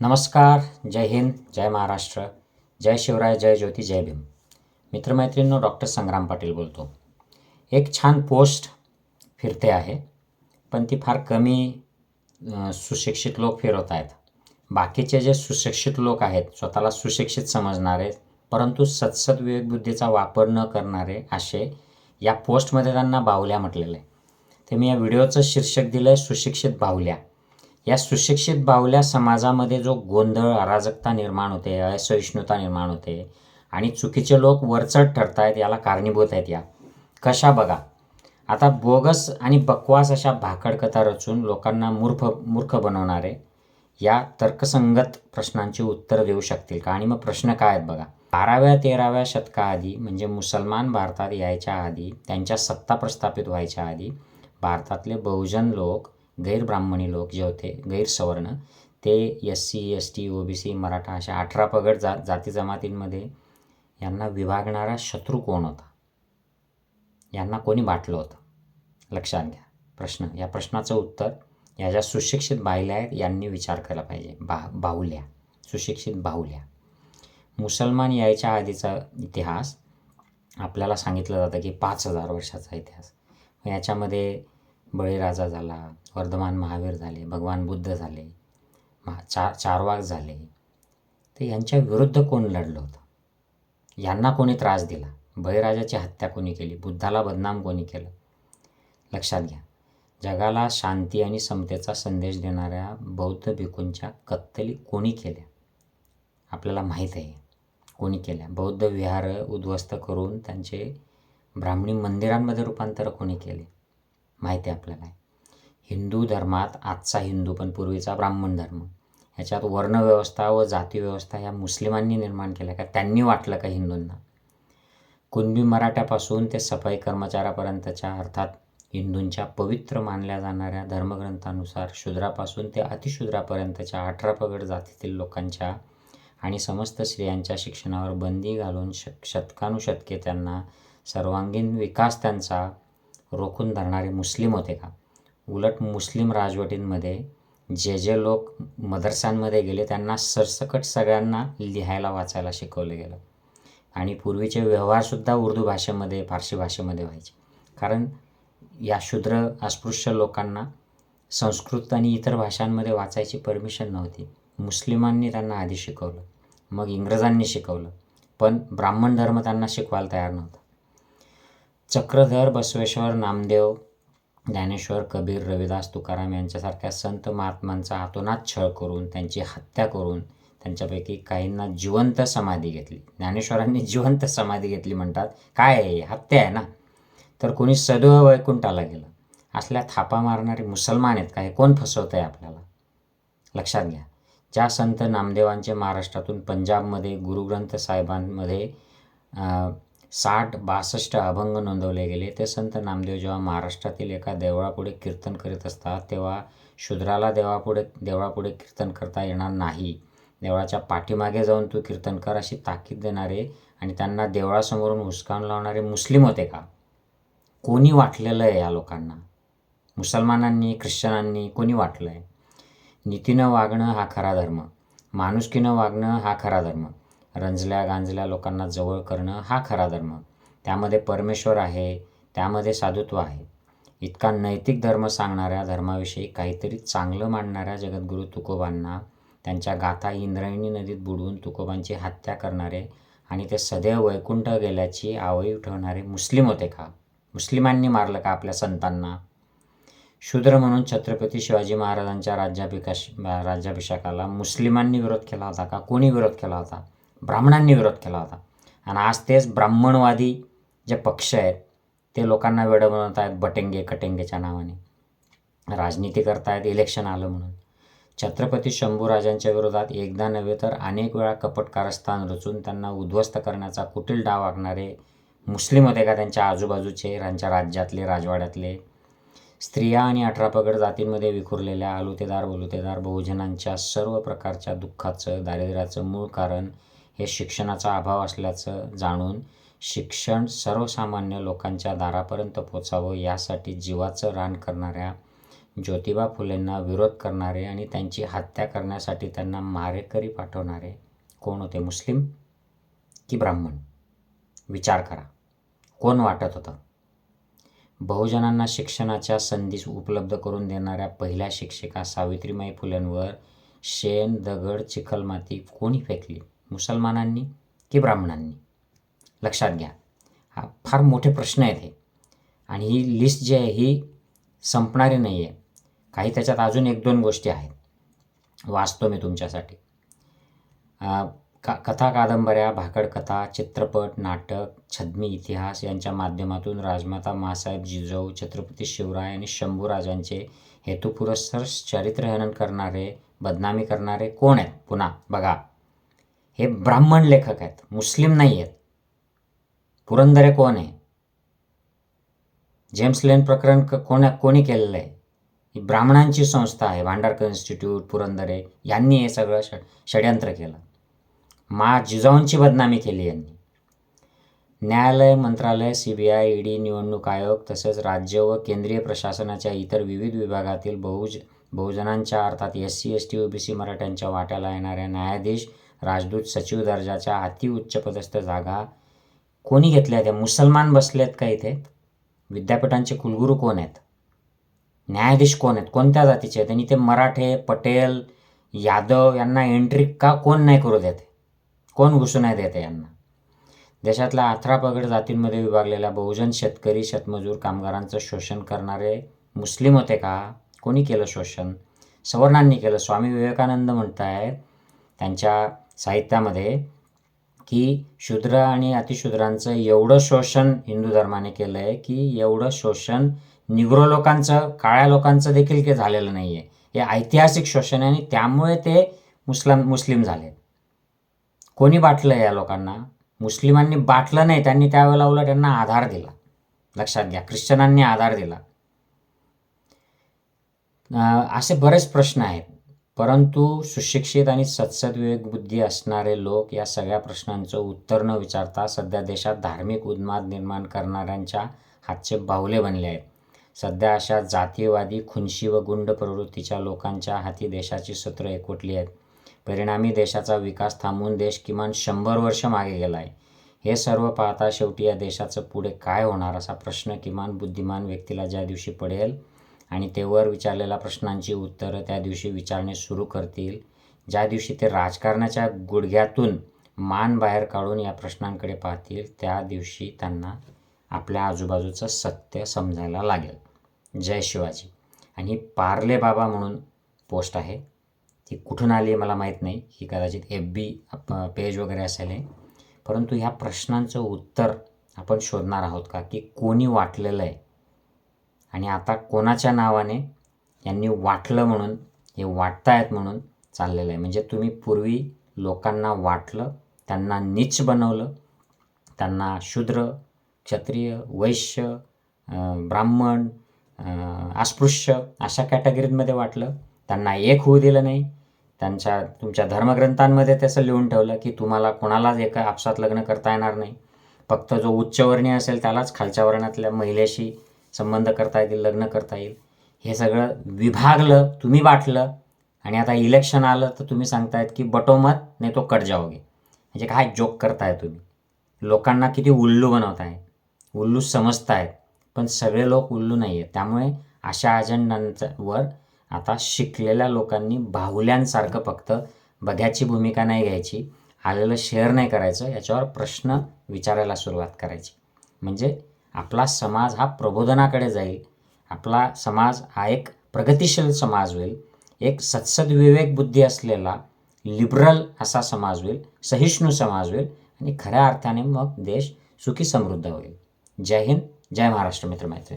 नमस्कार जय हिंद जय महाराष्ट्र जय शिवराय जय ज्योती जय भीम. मित्रमैत्रिणींनो डॉक्टर संग्राम पाटील बोलतो. एक छान पोस्ट फिरते आहे पण ती फार कमी सुशिक्षित लोक फिरवत आहेत. बाकीचे जे सुशिक्षित लोक आहेत स्वतःला सुशिक्षित समजणारे परंतु सत्सद विवेकबुद्धीचा वापर न करणारे असे या पोस्टमध्ये त्यांना बाहुल्या म्हटलेलं आहे. ते मी या व्हिडिओचं शीर्षक दिलं आहे सुशिक्षित बाहुल्या. या सुशिक्षित बाहुल्या समाजामध्ये जो गोंधळ अराजकता निर्माण होते असहिष्णुता निर्माण होते आणि चुकीचे लोक वरचढ ठरत आहेत याला कारणीभूत आहेत या. कशा बघा. आता बोगस आणि बकवास अशा भाकडकथा रचून लोकांना मूर्ख मूर्ख बनवणारे या तर्कसंगत प्रश्नांची उत्तरं देऊ शकतील का? आणि मग प्रश्न काय आहेत बघा. बाराव्या तेराव्या शतकाआधी म्हणजे मुसलमान भारतात यायच्या आधी त्यांच्या सत्ता प्रस्थापित व्हायच्या आधी भारतातले बहुजन लोक गैरब्राह्मणी लोक जे होते गैरसवर्ण ते S C S T O B C Maratha अशा अठरा पगड जा जाती जमातींमध्ये यांना विभागणारा शत्रू कोण होता? यांना कोणी बाटलं होतं? लक्षात घ्या. प्रश्न या प्रश्नाचं उत्तर या ज्या सुशिक्षित बाहिल्या आहेत यांनी विचार केला पाहिजे. बा बाहुल्या सुशिक्षित बाहुल्या. मुसलमान यायच्या आधीचा इतिहास आपल्याला सांगितलं जातं की पाच हजार वर्षाचा इतिहास. याच्यामध्ये बळीराजा झाला वर्धमान महावीर झाले भगवान बुद्ध झाले महा चार चारवाक झाले. तर यांच्या विरुद्ध कोण लढलं होतं? यांना कोणी त्रास दिला? बळीराजाची हत्या कोणी केली? बुद्धाला बदनाम कोणी केलं? लक्षात घ्या जगाला शांती आणि समतेचा संदेश देणाऱ्या बौद्ध भिकूंच्या कत्तली कोणी केल्या? आपल्याला माहीत आहे कोणी केल्या? बौद्ध विहार उद्ध्वस्त करून त्यांचे ब्राह्मणी मंदिरांमध्ये रूपांतर कोणी केले? माहिती आहे. आपल्याला हिंदू धर्मात आजचा हिंदू पण पूर्वीचा ब्राह्मण धर्म. ह्याच्यात वर्णव्यवस्था व जातीव्यवस्था ह्या मुस्लिमांनी निर्माण केल्या का त्यांनी वाटलं का हिंदूंना? कुणबी मराठ्यापासून ते सफाई कर्मचाऱ्यापर्यंतच्या अर्थात हिंदूंच्या पवित्र मानल्या जाणाऱ्या धर्मग्रंथानुसार शूद्रापासून ते अतिशूद्रापर्यंतच्या अठरा पगड जातीतील लोकांच्या आणि समस्त स्त्रियांच्या शिक्षणावर बंदी घालून शक शतकानुशतके त्यांना सर्वांगीण विकास त्यांचा रोखून धरणारे मुस्लिम होते का? उलट मुस्लिम राजवटींमध्ये जे जे लोक मदरसांमध्ये गेले त्यांना सरसकट सगळ्यांना लिहायला वाचायला शिकवलं गेलं. आणि पूर्वीचे व्यवहारसुद्धा उर्दू भाषेमध्ये फारसी भाषेमध्ये व्हायचे. कारण या शूद्र अस्पृश्य लोकांना संस्कृत आणि इतर भाषांमध्ये वाचायची परमिशन नव्हती. मुस्लिमांनी त्यांना आधी शिकवलं मग इंग्रजांनी शिकवलं. पण ब्राह्मण धर्म त्यांना शिकवायला तयार नव्हता. चक्रधर बसवेश्वर नामदेव ज्ञानेश्वर कबीर रविदास तुकाराम यांच्यासारख्या संत महात्मांचा हातोनात छळ करून त्यांची हत्या करून त्यांच्यापैकी काहींना जिवंत समाधी घेतली. ज्ञानेश्वरांनी जिवंत समाधी घेतली म्हणतात. काय आहे? हत्या आहे ना? तर कोणी सदैव वैकुंठाला गेलं. असल्या थापा मारणारे मुसलमान आहेत काय कोण फसवत आहे आपल्याला? लक्षात घ्या. ज्या संत नामदेवांचे महाराष्ट्रातून पंजाबमध्ये गुरुग्रंथ साहेबांमध्ये साठ बासष्ट अभंग नोंदवले गेले. ते संत नामदेव जेव्हा महाराष्ट्रातील एका देवळापुढे कीर्तन करीत असतात तेव्हा शूद्राला देवापुढे देवळापुढे कीर्तन करता येणार नाही. देवळाच्या पाठीमागे जाऊन तू कीर्तन कर अशी ताकीद देणारे आणि त्यांना देवळासमोरून हुसकावून लावणारे मुस्लिम होते का? कोणी वाटलेलं आहे या लोकांना? मुसलमानांनी ख्रिश्चनांनी कोणी वाटलं आहे नीतीनं वागणं हा खरा धर्म. माणुसकीनं वागणं हा खरा धर्म. रंजल्या गांजल्या लोकांना जवळ करणं हा खरा धर्म. त्यामध्ये परमेश्वर आहे त्यामध्ये साधुत्व आहे. इतका नैतिक धर्म सांगणाऱ्या धर्माविषयी काहीतरी चांगलं मांडणाऱ्या जगद्गुरू तुकोबांना त्यांच्या गाथा इंद्रायणी नदीत बुडवून तुकोबांची हत्या करणारे आणि ते सदैव वैकुंठ गेल्याची आवई उठवणारे मुस्लिम होते का? मुस्लिमांनी मारलं का आपल्या संतांना? शूद्र म्हणून छत्रपती शिवाजी महाराजांच्या राज्याभिकाश राज्याभिषेकाला मुस्लिमांनी विरोध केला होता का? कोणी विरोध केला होता? ब्राह्मणांनी विरोध केला होता. आणि आज तेच ब्राह्मणवादी जे पक्ष आहेत ते लोकांना वेडं बनवत आहेत बटेंगे कटेंगेच्या नावाने. राजनीती करतायत इलेक्शन आलं म्हणून. छत्रपती शंभूराजांच्या विरोधात एकदा नव्हे तर अनेक वेळा कपट कारस्थान रचून त्यांना उद्ध्वस्त करण्याचा कुटील डाव आखणारे मुस्लिम होते का त्यांच्या आजूबाजूचे त्यांच्या राज्यातले राजवाड्यातले स्त्रिया आणि अठरा पगड जातींमध्ये विखुरलेल्या आलुतेदार बलुतेदार बहुजनांच्या सर्व प्रकारच्या दुःखाचं दारिद्र्याचं मूळ कारण हे शिक्षणाचा अभाव असल्याचं जाणून शिक्षण सर्वसामान्य लोकांच्या दारापर्यंत पोचावं यासाठी जीवाचं रान करणाऱ्या ज्योतिबा फुलेंना विरोध करणारे आणि त्यांची हत्या करण्यासाठी त्यांना मारेकरी पाठवणारे कोण होते? मुस्लिम की ब्राह्मण? विचार करा. कोण वाटत होतं? बहुजनांना शिक्षणाच्या संधी उपलब्ध करून देणाऱ्या पहिल्या शिक्षिका सावित्रीमाई फुलेंवर शेण दगड चिखलमाती कोणी फेकली? मुसलमानांनी की ब्राह्मणांनी? लक्षात घ्या. हा फार मोठे प्रश्न आहेत हे. आणि ही लिस्ट जी आहे ही संपणारी नाही आहे काही त्याच्यात अजून एक दोन गोष्टी आहेत. वाचतो मी तुमच्यासाठी. का कथा कादंबऱ्या भाकड कथा चित्रपट नाटक छद्मी इतिहास यांच्या माध्यमातून राजमाता मासाहेब जिजाऊ छत्रपती शिवराय आणि शंभूराजांचे हेतुपुरस्सर चरित्रहनन करणारे बदनामी करणारे कोण आहेत? पुन्हा बघा. हे ब्राह्मण लेखक आहेत. मुस्लिम नाही आहेत. पुरंदरे कोण आहे? जेम्स लेन प्रकरण क कोण कोणी केलेलं आहे? ही ब्राह्मणांची संस्था आहे. भांडारकर इन्स्टिट्यूट पुरंदरे यांनी हे सगळं ष षड्यंत्र केलं. मा जिजाऊंची बदनामी केली यांनी. न्यायालय मंत्रालय सी बी आय ईडी निवडणूक आयोग तसेच राज्य व केंद्रीय प्रशासनाच्या इतर विविध विभागातील बहुज बहुजनांच्या अर्थात S C S T O B C मराठ्यांच्या वाट्याला येणाऱ्या न्यायाधीश राजदूत सचिव दर्जाच्या अतिउच्चपदस्थ जागा कोणी घेतल्या त्या मुसलमान बसलेत का इथे? विद्यापीठांचे कुलगुरू कोण आहेत? न्यायाधीश कोण आहेत? कोणत्या जातीचे आहेत? आणि ते मराठे पटेल यादव यांना एंट्री का कोण नाही करू देते? कोण घुसू नाही देते यांना? देशातल्या अठरा पगड जातींमध्ये विभागलेल्या बहुजन शेतकरी शेतमजूर कामगारांचं शोषण करणारे मुस्लिम होते का? कोणी केलं शोषण? सवर्णांनी केलं? स्वामी विवेकानंद म्हणत आहेत त्यांच्या साहित्यामध्ये की शूद्र आणि अतिशूद्रांचं एवढं शोषण हिंदू धर्माने केलं आहे की एवढं शोषण निग्रो लोकांचं काळ्या लोकांचं देखील काही झालेलं नाही आहे हे ऐतिहासिक शोषण आहे आणि त्यामुळे ते मुस्लम मुस्लिम झाले. कोणी बाटलं या लोकांना? मुस्लिमांनी बाटलं नाही त्यांनी त्यावेळेला उलट त्यांना आधार दिला. लक्षात घ्या ख्रिश्चनांनी आधार दिला. असे बरेच प्रश्न आहेत. परंतु सुशिक्षित आणि सत्सद्विवेक बुद्धी असणारे लोक या सगळ्या प्रश्नांचं उत्तर न विचारता सध्या देशात धार्मिक उन्माद निर्माण करणाऱ्यांच्या हातचे बाहुले बनले आहेत. सध्या अशा जातीयवादी खुनशी व गुंड प्रवृत्तीच्या लोकांच्या हाती देशाची सत्र एकवटली आहेत. परिणामी देशाचा विकास थांबून देश किमान शंभर वर्ष मागे गेला आहे हे सर्व पाहता शेवटी या देशाचं पुढे काय होणार असा प्रश्न किमान बुद्धिमान व्यक्तीला ज्या दिवशी पडेल आणि ते वर विचारलेल्या प्रश्नांची उत्तरं त्या दिवशी विचारणे सुरू करतील. ज्या दिवशी ते राजकारणाच्या गुडघ्यातून मान बाहेर काढून या प्रश्नांकडे पाहतील त्या दिवशी त्यांना आपल्या आजूबाजूचं सत्य समजायला लागेल. जय शिवाजी. आणि ही पार्ले बाबा म्हणून पोस्ट आहे. ती कुठून आली आहे मला माहीत नाही. ही कदाचित एफ बी पेज वगैरे असेल हे. परंतु ह्या प्रश्नांचं उत्तर आपण शोधणार आहोत का? की कोणी वाटलेलं आहे? आणि आता कोणाच्या नावाने यांनी वाटलं म्हणून हे वाटतायत म्हणून चाललेलं आहे. म्हणजे तुम्ही पूर्वी लोकांना वाटलं त्यांना नीच बनवलं त्यांना शूद्र क्षत्रिय वैश्य ब्राह्मण अस्पृश्य अशा कॅटेगरीमध्ये वाटलं. त्यांना एक होऊ दिलं नाही. त्यांच्या तुमच्या धर्मग्रंथांमध्ये तसं लिहून ठेवलं की तुम्हाला कोणालाच एका आपसात लग्न करता येणार नाही. फक्त जो उच्चवर्णीय असेल त्यालाच खालच्या वर्णातल्या महिलेशी संबंध करता येतील लग्न करता येईल. हे सगळं विभागलं तुम्ही वाटलं. आणि आता इलेक्शन आलं तर तुम्ही सांगतायत की बटोमत नाही तो कट जाओगे म्हणजे काय जोक करताय तुम्ही? लोकांना किती उल्लू बनवताय. उल्लू समजतायत. पण सगळे लोक उल्लू नाही आहेत त्यामुळे अशा अजेंडांवर आता शिकलेल्या लोकांनी बाहुल्यांसारखं फक्त बघ्याची भूमिका नाही घ्यायची आलेलं शेअर नाही करायचं याच्यावर प्रश्न विचारायला सुरुवात करायची. म्हणजे आपला समाज हा प्रबोधनाकडे जाईल. आपला समाज हा एक प्रगतिशील समाज होईल. एक सत्सद्विवेक बुद्धी असलेला लिबरल असा समाज होईल. सहिष्णू समाज होईल. आणि खऱ्या अर्थाने मग देश सुखी समृद्ध होईल. जय हिंद जय महाराष्ट्र मित्र मैत्री